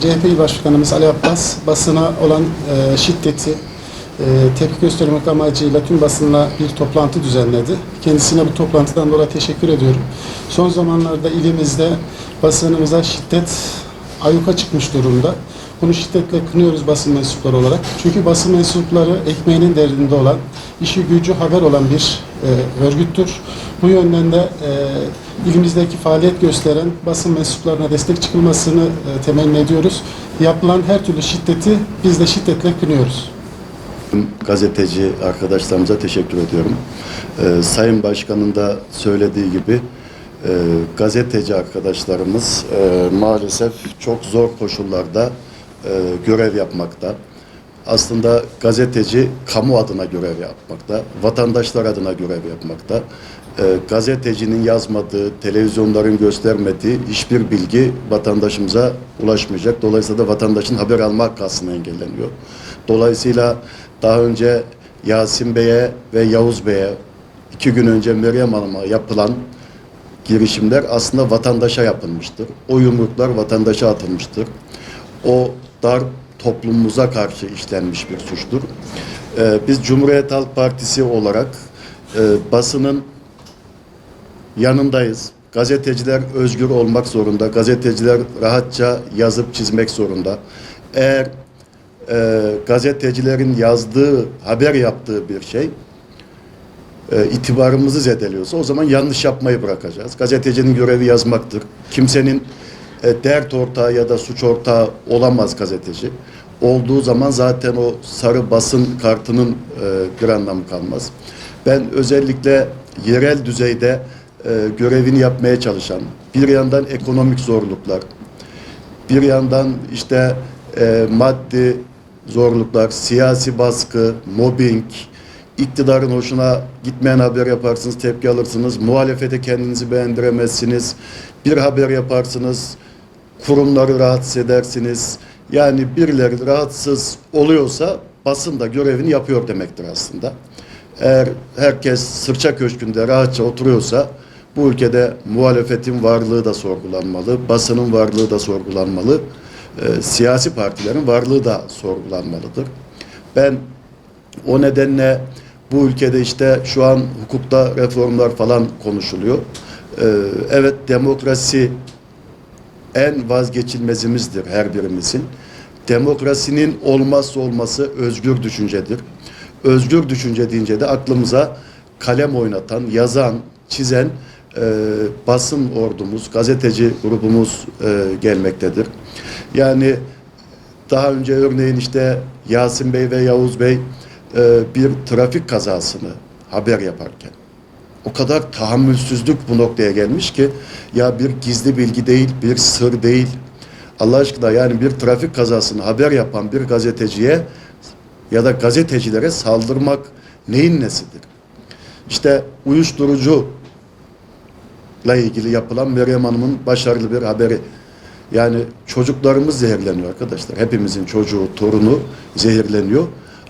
CHP Başkanımız Ali Abbas basına olan e, şiddeti e, tepki göstermek amacıyla tüm basınla bir toplantı düzenledi. Kendisine bu toplantıdan dolayı teşekkür ediyorum. Son zamanlarda ilimizde basınımıza şiddet ayyuka çıkmış durumda. Bunu şiddetle kınıyoruz basın mensupları olarak. Çünkü basın mensupları ekmeğinin derdinde olan, işi gücü haber olan bir e, örgüttür. Bu yönden de e, ilimizdeki faaliyet gösteren basın mensuplarına destek çıkılmasını e, temenni ediyoruz. Yapılan her türlü şiddeti biz de şiddetle kınıyoruz. gazeteci arkadaşlarımıza teşekkür ediyorum. Ee, Sayın Başkan'ın da söylediği gibi e, gazeteci arkadaşlarımız e, maalesef çok zor koşullarda e, görev yapmakta. Aslında gazeteci kamu adına görev yapmakta, vatandaşlar adına görev yapmakta. E, gazetecinin yazmadığı, televizyonların göstermediği hiçbir bilgi vatandaşımıza ulaşmayacak. Dolayısıyla da vatandaşın haber alma hakkı aslında engelleniyor. Dolayısıyla daha önce Yasin Bey'e ve Yavuz Bey'e iki gün önce Meryem Hanım'a yapılan girişimler aslında vatandaşa yapılmıştır. O yumruklar vatandaşa atılmıştır. O dar toplumumuza karşı işlenmiş bir suçtur. Ee, biz Cumhuriyet Halk Partisi olarak e, basının yanındayız. Gazeteciler özgür olmak zorunda. Gazeteciler rahatça yazıp çizmek zorunda. Eğer e, gazetecilerin yazdığı, haber yaptığı bir şey e, itibarımızı zedeliyorsa o zaman yanlış yapmayı bırakacağız. Gazetecinin görevi yazmaktır. Kimsenin e, dert ortağı ya da suç ortağı olamaz gazeteci. Olduğu zaman zaten o sarı basın kartının e, bir anlamı kalmaz. Ben özellikle yerel düzeyde e, görevini yapmaya çalışan, bir yandan ekonomik zorluklar, bir yandan işte e, maddi zorluklar, siyasi baskı, mobbing, iktidarın hoşuna gitmeyen haber yaparsınız, tepki alırsınız, muhalefete kendinizi beğendiremezsiniz, bir haber yaparsınız, kurumları rahatsız edersiniz. Yani birileri rahatsız oluyorsa basın da görevini yapıyor demektir aslında. Eğer herkes sırça köşkünde rahatça oturuyorsa bu ülkede muhalefetin varlığı da sorgulanmalı, basının varlığı da sorgulanmalı, e, siyasi partilerin varlığı da sorgulanmalıdır. Ben o nedenle bu ülkede işte şu an hukukta reformlar falan konuşuluyor. E, evet demokrasi en vazgeçilmezimizdir her birimizin. Demokrasinin olmazsa olması özgür düşüncedir. Özgür düşünce deyince de aklımıza kalem oynatan, yazan, çizen e, basın ordumuz, gazeteci grubumuz e, gelmektedir. Yani daha önce örneğin işte Yasin Bey ve Yavuz Bey e, bir trafik kazasını haber yaparken o kadar tahammülsüzlük bu noktaya gelmiş ki ya bir gizli bilgi değil, bir sır değil. Allah aşkına yani bir trafik kazasını haber yapan bir gazeteciye ya da gazetecilere saldırmak neyin nesidir? İşte uyuşturucu ile ilgili yapılan Meryem Hanım'ın başarılı bir haberi. Yani çocuklarımız zehirleniyor arkadaşlar. Hepimizin çocuğu, torunu zehirleniyor.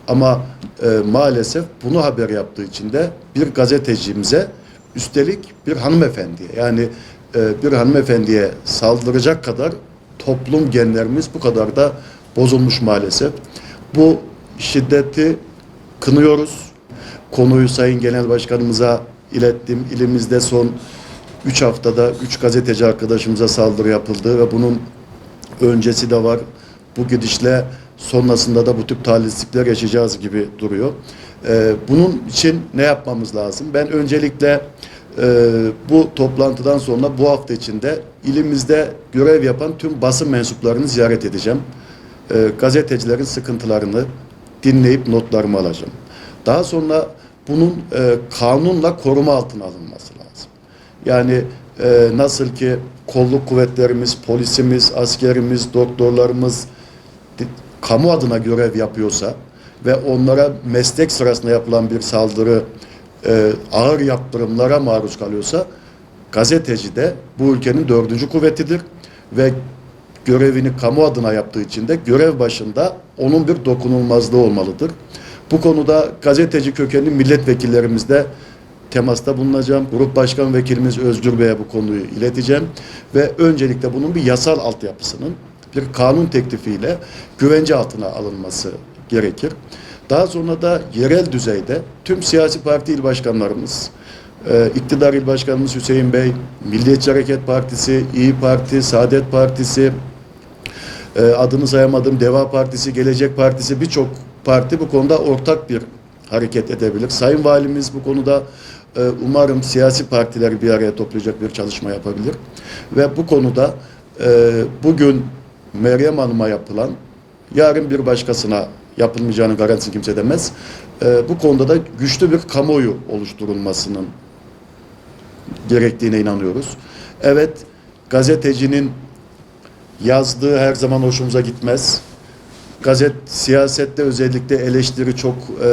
Ama e, maalesef bunu haber yaptığı için de bir gazetecimize üstelik bir hanımefendiye yani e, bir hanımefendiye saldıracak kadar toplum genlerimiz bu kadar da bozulmuş maalesef. Bu şiddeti kınıyoruz. Konuyu Sayın Genel Başkanımıza ilettim. İlimizde son 3 haftada 3 gazeteci arkadaşımıza saldırı yapıldı ve bunun öncesi de var. Bu gidişle sonrasında da bu tip talihsizlikler yaşayacağız gibi duruyor. Ee, bunun için ne yapmamız lazım? Ben öncelikle e, bu toplantıdan sonra bu hafta içinde ilimizde görev yapan tüm basın mensuplarını ziyaret edeceğim. Ee, gazetecilerin sıkıntılarını dinleyip notlarımı alacağım. Daha sonra bunun e, kanunla koruma altına alınması lazım. Yani e, nasıl ki kolluk kuvvetlerimiz, polisimiz, askerimiz, doktorlarımız kamu adına görev yapıyorsa ve onlara meslek sırasında yapılan bir saldırı e, ağır yaptırımlara maruz kalıyorsa gazeteci de bu ülkenin dördüncü kuvvetidir ve görevini kamu adına yaptığı için de görev başında onun bir dokunulmazlığı olmalıdır. Bu konuda gazeteci kökenli milletvekillerimizde temasta bulunacağım. Grup Başkan Vekilimiz Özgür Bey'e bu konuyu ileteceğim ve öncelikle bunun bir yasal altyapısının bir kanun teklifiyle güvence altına alınması gerekir. Daha sonra da yerel düzeyde tüm siyasi parti il başkanlarımız, e, iktidar il başkanımız Hüseyin Bey, Milliyetçi Hareket Partisi, İyi Parti, Saadet Partisi, e, adını sayamadım Deva Partisi, Gelecek Partisi birçok parti bu konuda ortak bir hareket edebilir. Sayın Valimiz bu konuda e, umarım siyasi partileri bir araya toplayacak bir çalışma yapabilir. Ve bu konuda bugün Meryem Hanım'a yapılan yarın bir başkasına yapılmayacağını garantisini kimse demez. E, bu konuda da güçlü bir kamuoyu oluşturulmasının gerektiğine inanıyoruz. Evet, gazetecinin yazdığı her zaman hoşumuza gitmez. Gazet, siyasette özellikle eleştiri çok e,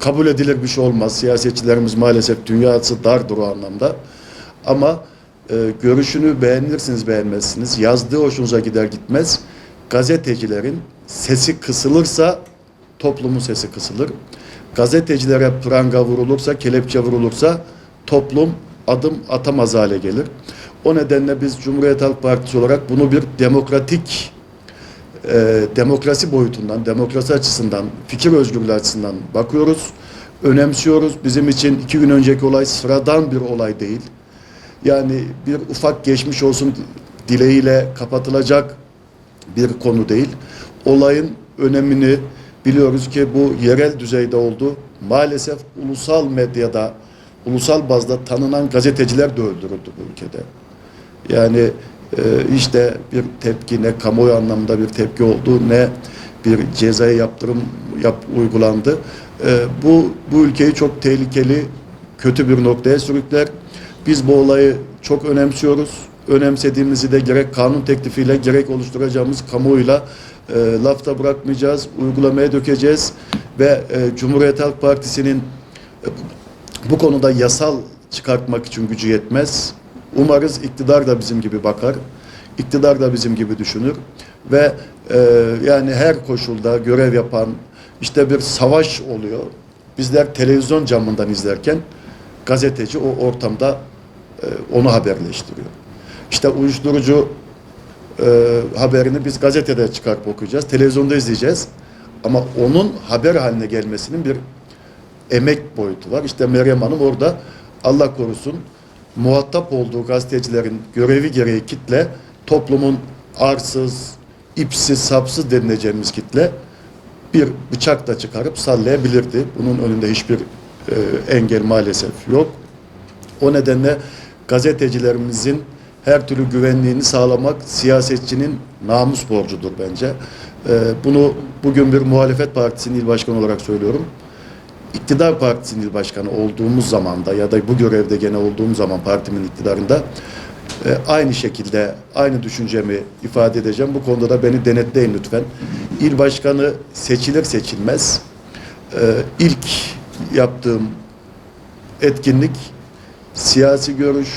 kabul edilir bir şey olmaz. Siyasetçilerimiz maalesef dünyası dardır o anlamda. Ama e, görüşünü beğenirsiniz beğenmezsiniz. Yazdığı hoşunuza gider gitmez. Gazetecilerin sesi kısılırsa toplumun sesi kısılır. Gazetecilere pranga vurulursa, kelepçe vurulursa toplum adım atamaz hale gelir. O nedenle biz Cumhuriyet Halk Partisi olarak bunu bir demokratik e, demokrasi boyutundan, demokrasi açısından, fikir özgürlüğü açısından bakıyoruz. Önemsiyoruz. Bizim için iki gün önceki olay sıradan bir olay değil. Yani bir ufak geçmiş olsun dileğiyle kapatılacak bir konu değil. Olayın önemini biliyoruz ki bu yerel düzeyde oldu. Maalesef ulusal medyada, ulusal bazda tanınan gazeteciler de öldürüldü bu ülkede. Yani e, işte bir tepki ne kamuoyu anlamda bir tepki oldu ne bir cezaya yaptırım yap, uygulandı. E, bu bu ülkeyi çok tehlikeli, kötü bir noktaya sürükler. Biz bu olayı çok önemsiyoruz. Önemsediğimizi de gerek kanun teklifiyle gerek oluşturacağımız kamuoyuyla e, lafta bırakmayacağız, uygulamaya dökeceğiz ve e, Cumhuriyet Halk Partisi'nin e, bu konuda yasal çıkartmak için gücü yetmez. Umarız iktidar da bizim gibi bakar. İktidar da bizim gibi düşünür. Ve e, yani her koşulda görev yapan işte bir savaş oluyor. Bizler televizyon camından izlerken gazeteci o ortamda onu haberleştiriyor. İşte uyuşturucu e, haberini biz gazetede çıkarıp okuyacağız. Televizyonda izleyeceğiz. Ama onun haber haline gelmesinin bir emek boyutu var. İşte Meryem Hanım orada Allah korusun muhatap olduğu gazetecilerin görevi gereği kitle toplumun arsız, ipsiz, sapsız denilecağimiz kitle bir bıçak da çıkarıp sallayabilirdi. Bunun önünde hiçbir e, engel maalesef yok. O nedenle gazetecilerimizin her türlü güvenliğini sağlamak siyasetçinin namus borcudur bence. E, bunu bugün bir muhalefet partisinin il başkanı olarak söylüyorum iktidar partisinin il başkanı olduğumuz zamanda ya da bu görevde gene olduğum zaman partimin iktidarında e, aynı şekilde aynı düşüncemi ifade edeceğim. Bu konuda da beni denetleyin lütfen. İl başkanı seçilir seçilmez e, ilk yaptığım etkinlik siyasi görüş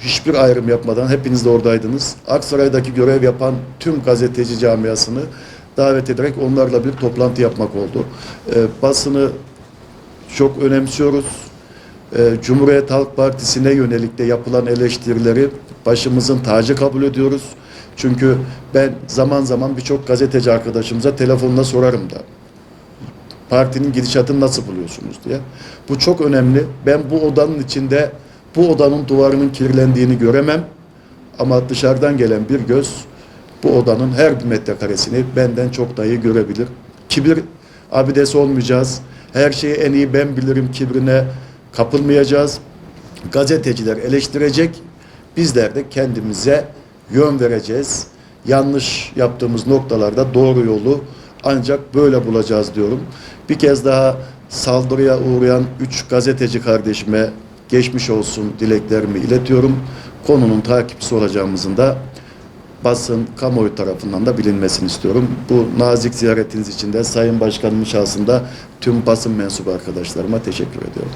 hiçbir ayrım yapmadan hepiniz de oradaydınız. Aksaray'daki görev yapan tüm gazeteci camiasını davet ederek onlarla bir toplantı yapmak oldu. E, basını çok önemsiyoruz. Ee, Cumhuriyet Halk Partisi'ne yönelik de yapılan eleştirileri başımızın tacı kabul ediyoruz. Çünkü ben zaman zaman birçok gazeteci arkadaşımıza telefonla sorarım da. Partinin gidişatını nasıl buluyorsunuz diye. Bu çok önemli. Ben bu odanın içinde bu odanın duvarının kirlendiğini göremem. Ama dışarıdan gelen bir göz bu odanın her bir metrekaresini benden çok daha iyi görebilir. Kibir abidesi olmayacağız. Her şeyi en iyi ben bilirim kibrine kapılmayacağız. Gazeteciler eleştirecek. Bizler de kendimize yön vereceğiz. Yanlış yaptığımız noktalarda doğru yolu ancak böyle bulacağız diyorum. Bir kez daha saldırıya uğrayan üç gazeteci kardeşime geçmiş olsun dileklerimi iletiyorum. Konunun takipçisi olacağımızın da basın, kamuoyu tarafından da bilinmesini istiyorum. Bu nazik ziyaretiniz için de Sayın Başkanımın şahsında tüm basın mensubu arkadaşlarıma teşekkür ediyorum.